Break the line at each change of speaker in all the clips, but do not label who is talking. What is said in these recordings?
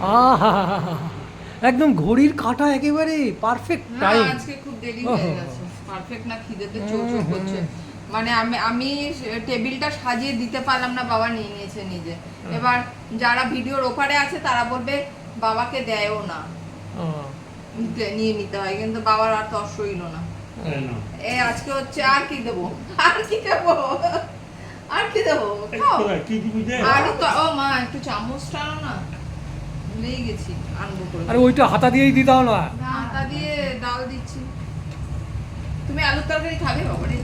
আহা একদম ঘড়ির কাঁটা একেবারে পারফেক্ট টাইম
আজকে খুব দেরি হয়ে গেছে। পারফেক্ট না খিদেতে চোখ চোখ করছে। মানে আমি আমি টেবিলটা সাজিয়ে দিতে পারলাম না বাবা নিয়ে নিয়েছে নিজে। এবার যারা ভিডিওর ওপারে আছে তারা বলবে বাবাকে দেয়ও না। নিতে- নিয়ে নিতে হয় কিন্তু বাবার আর তস রইল না। এ আজকে হচ্ছে আর কি দেবো? আর কি দেবো? আর কি দেবো? আর তো ও মা একটু চামচ টানো না। ভুলেই গেছি আনব করে
আরে ওইটা হাতা দিয়েই দিতে না।
আটা দিয়ে ডাল দিচ্ছি। তুমি আলুর তরকারি খাবে? বাবা রে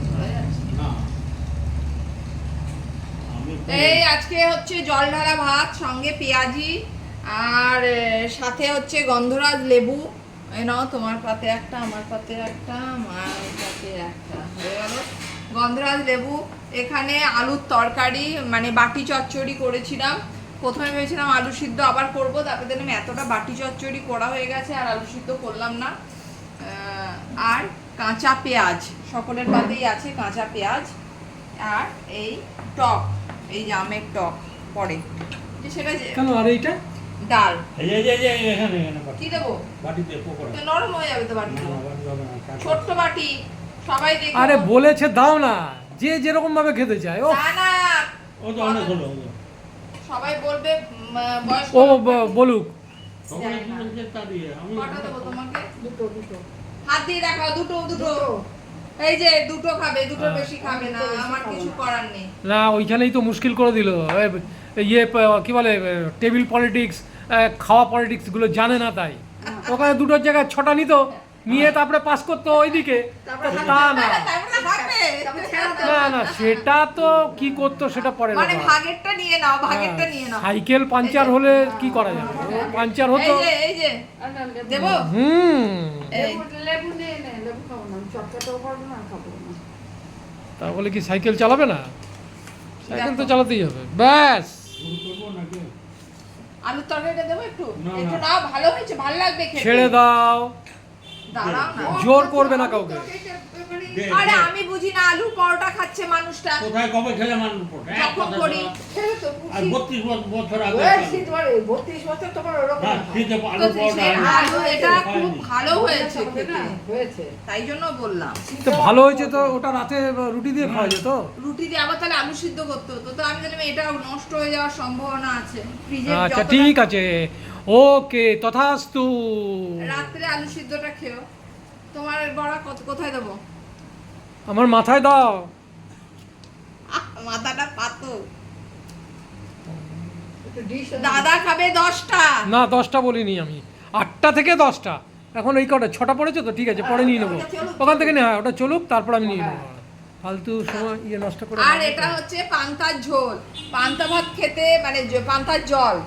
এই আজকে হচ্ছে জল ঢালা ভাত সঙ্গে পেঁয়াজি আর সাথে হচ্ছে গন্ধরাজ লেবু। এই নাও তোমার পাতে একটা আমার পাতে একটা আমার পাতে একটা। হয়ে গেল। গন্ধরাজ লেবু। এখানে আলুর তরকারি মানে বাটি চচ্চড়ি করেছিলাম। প্রথমে ভেবেছিলাম আলু সিদ্ধ আবার করব তারপরে দেখলাম এতটা বাটি চচ্চড়ি করা হয়ে গেছে আর আলু সিদ্ধ করলাম না। আর কাঁচা পেঁয়াজ সকলের পাতেই আছে কাঁচা পেঁয়াজ। আর এই টক এই যে আমের টক পরে। যে সেটা যে
কেন আর এইটা?
ডাল।
এই যে এই এখানে এখানে।
কি দেবো?
বাটিতে পকোড়া
তো নরম হয়ে যাবে তো বাটি। ছোট্ট বাটি সবাই দেখে
আরে বলেছে দাও না যে যেরকম ভাবে খেতে চায় ও
না না।
ও তো অনেক হলো, হলো।
সবাই বলবে
ও বলুক।
হাত দিয়ে দেখাও দুটো দুটো। এই যে দুটো খাবে দুটো
হ্যাঁ।
বেশি খাবে না আমার কিছু করার নেই।
না ওইখানেই তো মুশকিল করে দিল। ইয়ে কি বলে টেবিল পলিটিক্স খাওয়া পলিটিক্সগুলো জানে না তাই। ওখানে দুটোর জায়গায় ছটা নিত নিয়ে তারপরে পাস করতো ওইদিকে। তা না
তারপরে থাকবে
তারপরে ছেড়ে দাও।
না না সেটা তো কি করতো সেটা পরে
মানে ভাগেরটা নিয়ে নাও ভাগেরটা নিয়ে নাও।
সাইকেল পাঞ্চার হলে কি করা যাবে? পাঞ্চার হতো
এই যে এই যে। দেবো?
হুম।
লেবু নিয়ে নে লেবু খাব না চটকাটাও না খাব না।
তা বলে কি সাইকেল চালাবে না? সাইকেল তো চালাতেই হবে। ব্যাস?
আলুর তরকারিটা দেবো একটু? একটু
না।
ভালো হয়েছে ভালো লাগবে খেতে।
ছেড়ে দাও। জোর করবে না কাউকে।
আরে আমি বুঝি না আলু পরোটা খাচ্ছে মানুষটা।
কোথায় কবে খেলে মানুষ
যখন করি।
আর বত্রিশ বছর আগে
বয়সী তোমার এই বত্রিশ বছর তোমার ওরকম
না, শীতে আলু পরোটা
আলু এটা খুব ভালো হয়েছে খেতে।
হয়েছে।
তাই জন্য বললাম।
তো ভালো হয়েছে তো ওটা রাতে রুটি দিয়ে খাওয়া যেত?
রুটি দিয়ে আবার তাহলে আলু সিদ্ধ করতে হতো। তো আমি জানি এটা নষ্ট হয়ে যাওয়ার সম্ভাবনা আছে। ফ্রিজে
আচ্ছা ঠিক আছে। ওকে তথাস্তু।
রাত্রে আলু সিদ্ধটা খেও। তোমার বড়া কত কোথায় দেবো?
আমার মাথায় দাও।
মাথাটা পাতো দাদা খাবে দশটা।
না দশটা বলিনি আমি। আটটা থেকে দশটা। এখন এই কটা ছটা পড়েছে তো ঠিক আছে পরে নিয়ে নেব। ওখান থেকে হ্যাঁ ওটা চলুক তারপর আমি নিয়ে নেব। ফালতু সময় ইয়ে নষ্ট করে
আর এটা হচ্ছে পান্তার ঝোল। পান্তা ভাত খেতে মানে পান্তার জল।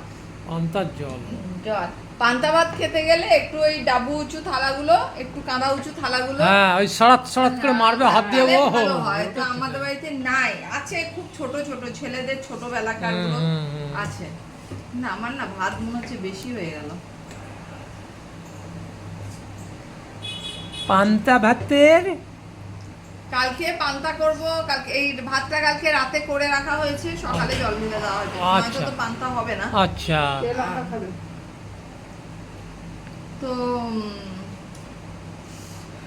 অন্তার জল।
জল পান্তা ভাত খেতে গেলে একটু ওই ডাবু উঁচু থালাগুলো একটু কাঁদা উঁচু থালাগুলো
হ্যাঁ ওই সারাত সারাত করে মারবে হাত দিয়ে ও
হয়। তো আমাদের বাড়িতে নাই। আছে খুব ছোট ছোট ছেলেদের
ছোটবেলাকারগুলো।
আছে। না আমার না ভাত মনে হচ্ছে বেশি হয়ে গেল।
পান্তা ভাতের?
কালকে পান্তা করব কালকে এই ভাতটা কালকে রাতে করে রাখা হয়েছে সকালে জল ঢেলে দেওয়া হয়েছে। নয়তো
আচ্ছা।
তো পান্তা হবে না।
আচ্ছা।
তো উম,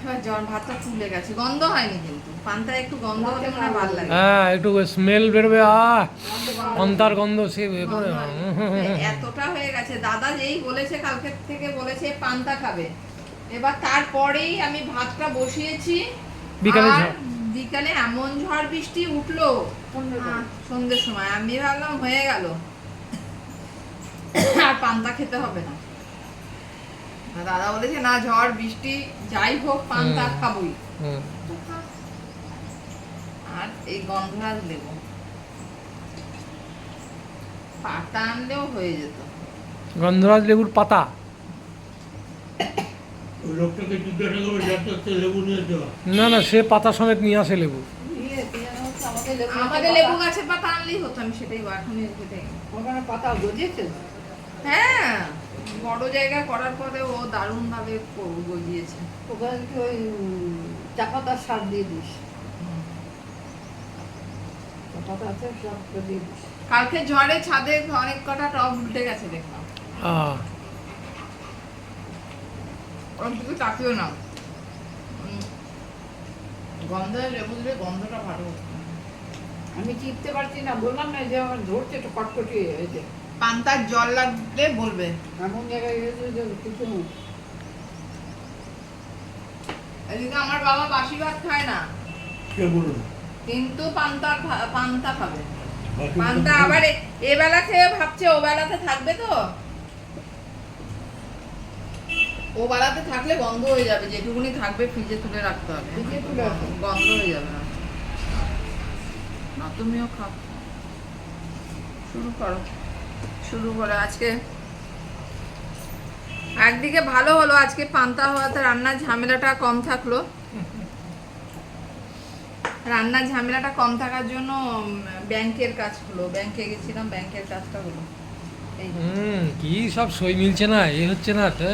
এবার জল ভাতটা ফুলে গেছে। গন্ধ হয়নি কিন্তু। পান্তা একটু গন্ধ হলে মনে হয় ভালো লাগে।
হ্যাঁ একটু স্মেল বেরোবে আহ! অন্তার গন্ধ সে
এতটা হয়ে গেছে। দাদা যেই বলেছে কালকে থেকে বলেছে পান্তা খাবে। এবার তারপরেই আমি ভাতটা বসিয়েছি।
বিকালে
বিকালে এমন ঝড় বৃষ্টি উঠল সন্ধ্যের সময়। আমি ভাবলাম হয়ে গেল। আর পান্তা খেতে হবে না। দাদা বলেছে না ঝড় বৃষ্টি যাই হোক পান্তা। খাবই। আর এই গন্ধরাজ লেবু। পাতা আনলেও হয়ে যেত।
গন্ধরাজ লেবুর পাতা? না না সে পাতা সমেত নিয়ে আসে লেবু।
আমাদের লেবু গাছের পাতা।
আনলেই হতো আমি সেটাই
পাতা গজিয়েছে?
হ্যাঁ। বড় জায়গা করার পরে ও দারুণ ভাবে গজিয়েছে।
ওখানে কি ওই উম, চা সার দিয়ে দিস।
কালকে ঝড়ে ছাদে অনেক কটা টব উল্টে গেছে দেখলাম। ওরকম কিছু তাকিও না। গন্ধ লেবু দিলে গন্ধটা ভালো
আমি চিনতে পারছি না বললাম না যে আমার ধরছে একটু কটকটি হয়েছে।
পান্তার জল লাগলে বলবে।
এমন জায়গায় গেছে যে কিছু
এদিকে আমার বাবা বাসি ভাত খায় না।
কে বলুন
কিন্তু পান্তার ভা- পান্তা খাবে। পান্তা আবার এবেলা খেয়ে ভাবছে ও বেলাতে থাকবে তো। ও বেলাতে থাকলে গন্ধ হয়ে যাবে যেটুকুনি থাকবে ফ্রিজে তুলে রাখতে হবে।
ফ্রিজে তুলে রাখো।
গন্ধ হয়ে যাবে না। না তুমিও খাও। শুরু করো। শুরু করো আজকে। একদিকে ভালো হলো আজকে পান্তা হওয়াতে রান্নার ঝামেলাটা কম থাকল। রান্নার ঝামেলাটা কম থাকার জন্য ব্যাংকের কাজ হলো ব্যাংকে গেছিলাম ব্যাংকের কাজটা হলো।
হুম কি সব সই মিলছে না এ হচ্ছে না তো,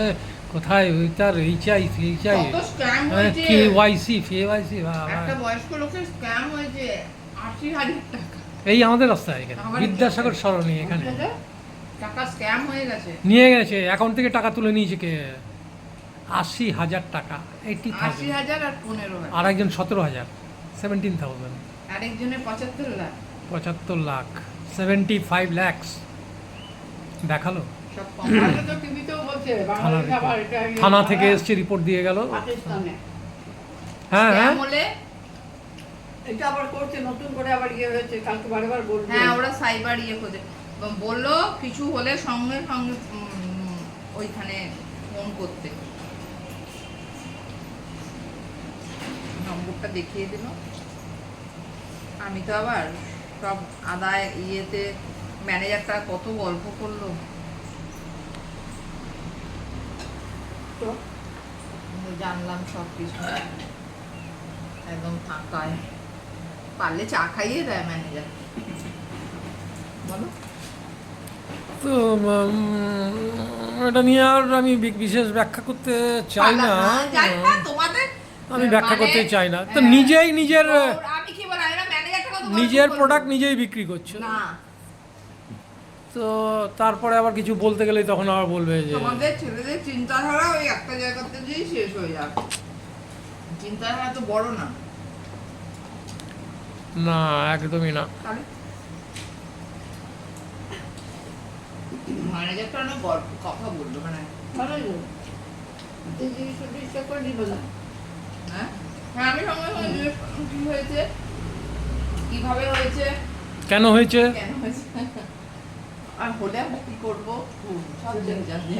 কোথায় ওই তার এই চাই সেই চাই
কত স্ক্যাম হয়েছে।
কে ওয়াইসি ফে ওয়াইসি
একটা বয়স্ক লোকের স্ক্যাম হয়েছে আশি হাজার টাকা।
এই আমাদের রাস্তায় এখানে বিদ্যাসাগর সরণি এখানে।
টাকা স্ক্যাম হয়ে গেছে।
নিয়ে গেছে অ্যাকাউন্ট থেকে টাকা তুলে নিয়েছে কে? আশি হাজার টাকা এইটি
আশি হাজার আর পনেরো
আর একজন সতেরো হাজার সেভেন্টিন থাউজেন্ড
আরেকজনের পঁচাত্তর লাখ।
পঁচাত্তর লাখ সেভেন্টি ফাইভ ল্যাক্স দেখাল থানা
ইয়ে
থানা থেকে এসছে রিপোর্ট দিয়ে গেল। হ্যাঁ হ্যাঁ।
এটা আবার করছে নতুন করে আবার ইয়ে হয়েছে কালকে বারবার বলবে।
হ্যাঁ ওরা সাইবার ইয়ে খোঁজে। বলল কিছু হলে সঙ্গে সঙ্গে ওইখানে ফোন করতে। নম্বরটা দেখিয়ে দিল। আমি তো আবার সব আদায় ইয়েতে ম্যানেজারটা কত গল্প করল।
তো
জানলাম সব কিছু। একদম ফাঁকায়। পারলে চা খাইয়ে দেয় ম্যানেজার। বলো।
তো এটা নিয়ে আর আমি বিশেষ ব্যাখ্যা করতে চাই না। আমি ব্যাখ্যা
মানে,
করতে চাই না। তো
হ্যাঁ,
নিজেই নিজের নিজের প্রোডাক্ট নিজেই বিক্রি করছে। তো তারপরে আবার কিছু বলতে গেলে তখন আবার বলবে যে
তোমাদের ছেলেদের চিন্তাধারা ওই একটা জায়গাতে যেই শেষ হয়ে যাবে। চিন্তাধারা তো বড় না।
না একদমই না।
তাহলে ম্যানেজারটা অনেক গল্প কথা বলল মানে
ভালোই তো এই জিনিস জিনিসটা করে দিবে না।
হ্যাঁ? হ্যাঁ আমি সঙ্গে সঙ্গে জিজ্ঞেস কি হয়েছে? কীভাবে হয়েছে?
কেন হয়েছে?
কেন হয়েছে? আর হলে আমরা কি করব? সব জেনে জানি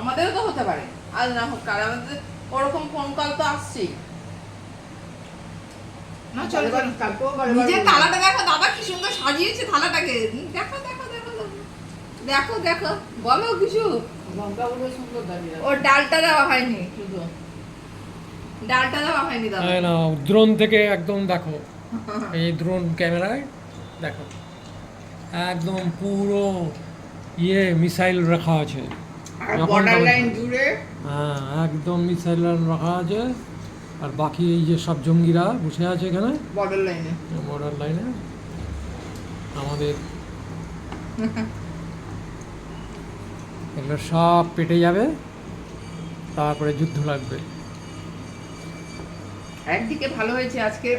আমাদেরও তো হতে পারে। আজ না হোক কার আমাদের ওরকম ফোন কল তো আসছেই। না চলো। নিজের থালাটা দেখো দাদা কি সুন্দর সাজিয়েছে থালাটাকে। দেখো। দেখো দেখো বলো কিছু।
লঙ্কাগুলো সুন্দর দাঁড়িয়ে আছে।
ওর ডালটা দেওয়া হয়নি। শুধু। ডালটা দেওয়া হয়নি দাদা।
এই না ড্রোন থেকে একদম দেখো। এই ড্রোন ক্যামেরায় দেখো। একদম পুরো ইয়ে মিসাইল রাখা আছে।
আর বর্ডার লাইন জুড়ে।
হ্যাঁ একদম মিসাইল রাখা আছে। আর বাকি এই যে সব জঙ্গিরা বসে আছে এখানে।
বর্ডার লাইনে
বর্ডার লাইনে আমাদের এগুলো সব পেটে যাবে তারপরে যুদ্ধ লাগবে।
একদিকে ভালো হয়েছে আজকে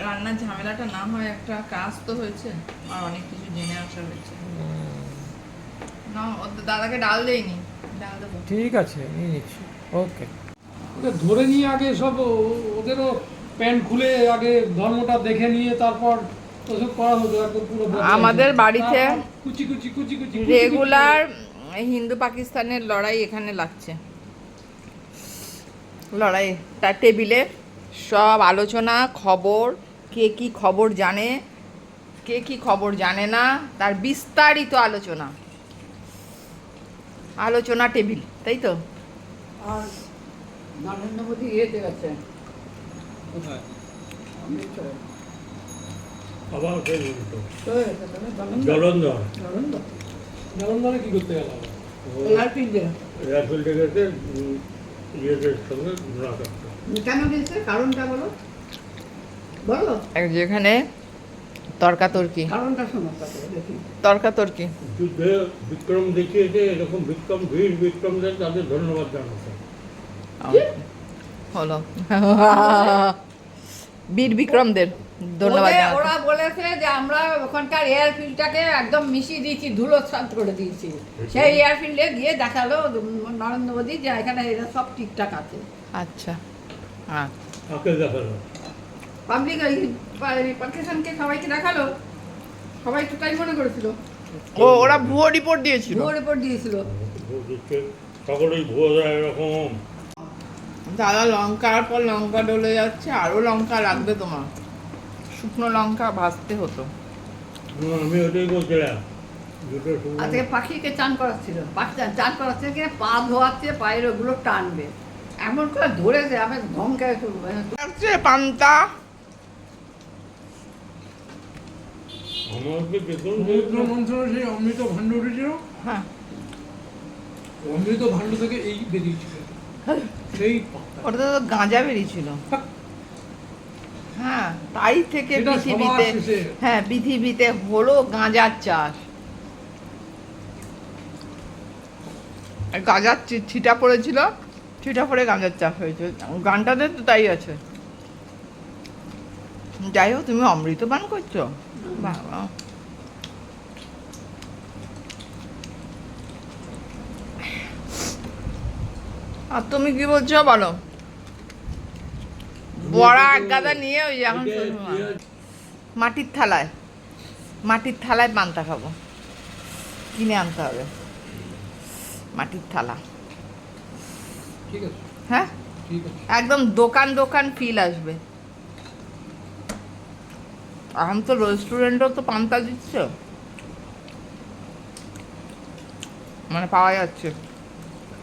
রান্নার ঝামেলাটা না হয় একটা কাজ তো হয়েছে আর অনেক কিছু জেনে আসা হয়েছে। না ওদের দাদাকে ডাল দেয়নি ডাল দেবো।
ঠিক আছে নিয়ে নিচ্ছি। ওকে। ধরে নিয়ে আগে সব ও- ওদেরও প্যান্ট খুলে আগে ধর্মটা দেখে নিয়ে তারপর ওসব করা হতো একদম পুরো
আমাদের বাড়িতে
কুচি কুচি কুচি কুচি কুচি
রেগুলার হিন্দু পাকিস্তানের লড়াই এখানে লাগছে। লড়াই তার টেবিলে সব আলোচনা খবর কে কি খবর জানে কে কি খবর জানে না তার বিস্তারিত আলোচনা। আলোচনা টেবিল তাই তো?
আর নরেন্দ্র মোদী ইয়েতে গেছে?
জলন্ধর।
বলেন
কি করতে গেল আবার?
এয়ারপিল দিয়ে।
এয়ারফিল্ডে গেছে ইয়েদের সঙ্গে মোলাকাত
কেন গেছে? কারণটা বলো। বলো।
যেখানে তর্কাতর্কি।
কারণটা শোনো তাতে দেখি।
তর্কাতর্কি।
যুদ্ধে বিক্রম দেখিয়েছে এরকম বিক্রম বীর বিক্রমদের তাদের ধন্যবাদ জানাতে
হলো। বীর বিক্রমদের। ধন্যবাদ
ওরা বলেছে যে আমরা ওখানকার এয়ারফিল্ডটাকে একদম মিশিয়ে দিয়েছি ধুলো সাত করে দিয়েছি। সেই এয়ারফিল্ডে গিয়ে দেখাল নরেন্দ্র মোদী যে এখানে এরা সব ঠিকঠাক আছে।
আচ্ছা। হ্যাঁ
পাবলিক পাকিস্তানকে সবাইকে দেখাল। সবাই তো তাই মনে করেছিল।
ও ওরা ভুয়ো রিপোর্ট দিয়েছিল।
ভুয়ো রিপোর্ট দিয়েছিল।
সকলেই ভুয়ো দেয় এরকম।
দাদা লঙ্কার পর লঙ্কা ডলে যাচ্ছে আরও লঙ্কা লাগবে তোমার। শুকনো লঙ্কা ভাজতে হতো।
আমি ওটাই বলছিলাম।
আজকে পাখিকে চান করাচ্ছিল পাখি চান- করাচ্ছে কি পা ধোয়াচ্ছে পায়ের ওগুলো টানবে। এমন করে ধরেছে আমি ধমকে
লাগছে পান্তা।
সেই অমৃত ভাণ্ড উঠেছিল।
হ্যাঁ।
অমৃত ভাণ্ড থেকে এই বেরিয়েছিল। সেই
ওটা তো গাঁজা বেরিয়েছিল। হ্যাঁ তাই থেকে পৃথিবীতে হ্যাঁ পৃথিবীতে হলো গাঁজার চাষ। গাঁজার ছিটা পড়েছিল ছিটা পড়ে গাঁজার চাষ হয়েছে গানটাতে তো তাই আছে। যাই হোক তুমি অমৃত পান করছ? বাবা। আর তুমি কি বলছো বলো? বড়া এক গাদা নিয়ে ওই এখন মাটির থালায়। মাটির থালায় পান্তা খাব। কিনে আনতে হবে। মাটির থালা। হ্যাঁ? একদম দোকান দোকান ফিল আসবে। এখন তো রেস্টুরেন্টও তো পান্তা দিচ্ছে। মানে পাওয়া যাচ্ছে।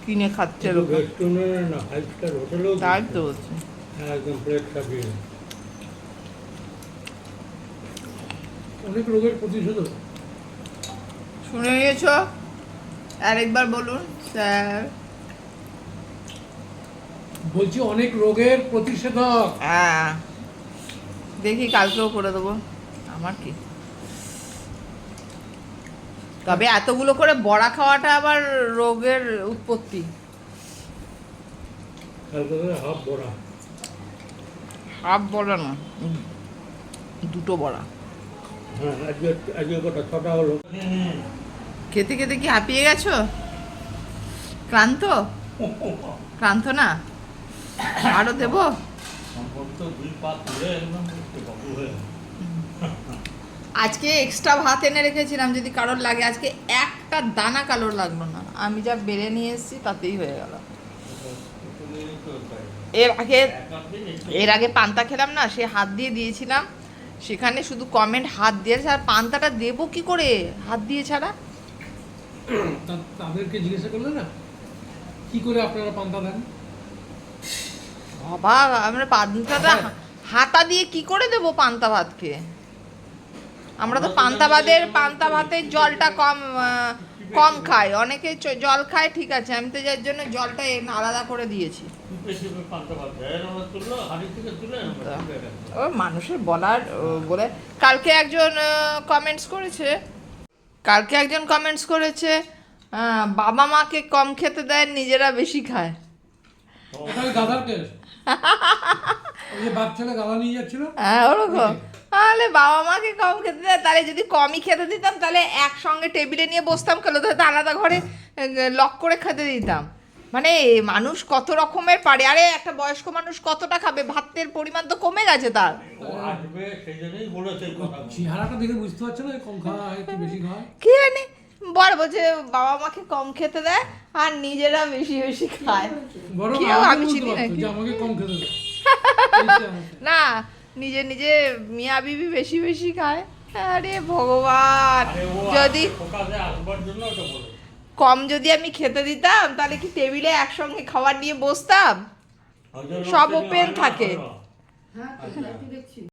কিনে খাচ্ছে তাই তো বলছি।
একদম প্লেট
অনেক রোগের প্রতিষেধক
শুনে নিয়েছ? আরেকবার বলুন স্যার।
বলছি অনেক রোগের প্রতিষেধক।
হ্যাঁ। দেখি কালকেও করে দেবো। আমার কি? তবে এতগুলো করে বড়া খাওয়াটা আবার রোগের উৎপত্তি।
হাফ বড়া।
হাফ বড়া না। দুটো বড়া।
হ্যাঁ
খেতে খেতে কি হাঁপিয়ে গেছো? ক্লান্ত? ক্লান্ত না? আরও দেবো? আজকে এক্সট্রা ভাত এনে রেখেছিলাম যদি কারোর লাগে। আজকে একটা দানা কালোর লাগল না। আমি যা বেড়ে নিয়ে এসেছি তাতেই হয়ে গেল। এর আগে এর আগে পান্তা খেলাম না সে হাত দিয়ে দিয়েছিলাম। সেখানে শুধু কমেন্ট হাত দিয়েছে আর পান্তাটা দেবো কি করে? হাত দিয়ে ছাড়া।
তাদেরকে জিজ্ঞাসা করলে না কি করে আপনারা পান্তা দেন?
বাবা আমরা পান্তাটা হাতা দিয়ে কি করে দেবো পান্তা ভাতকে? আমরা তো পান্তা ভাতের পান্তা ভাতের জলটা কম কম খায় অনেকে চ- জল খায় ঠিক আছে আমি তো যার জন্য জলটা আলাদা করে দিয়েছি। ও মানুষের বলার বলে। কালকে একজন কমেন্টস করেছে। কালকে একজন কমেন্টস করেছে বাবা মাকে কম খেতে দেয় নিজেরা বেশি খায়।
গাধার কেস। ওই যে বাপ ছেলে গাধা নিয়ে যাচ্ছিল?
হ্যাঁ ওরকম। তাহলে বাবা মাকে কম খেতে দেয় তাহলে যদি কমই খেতে দিতাম তাহলে একসঙ্গে টেবিলে নিয়ে বসতাম খেলো তো আলাদা ঘরে লক করে খেতে দিতাম। মানে মানুষ কত রকমের পারে। আরে একটা বয়স্ক মানুষ কতটা খাবে? ভাতের পরিমাণ তো কমে গেছে তার।
আসবে সেই জন্যই বলেছে এই কথা
চেহারাটা দেখে বুঝতে পারছ না কম খাওয়া একটু বেশি খাওয়া
কি জানি? বড় বলছে বাবা মাকে কম খেতে দেয় আর নিজেরা বেশি বেশি খায়। আমি চিনি
আমাকে।
না নিজে নিজে মিয়া বিবি বেশি বেশি খায়। আরে ভগবান যদি
ফোকাসে আসবার জন্য ওটা বলে।
কম যদি আমি খেতে দিতাম তাহলে কি টেবিলে একসঙ্গে খাবার নিয়ে বসতাম? সব
ওপেন
থাকে।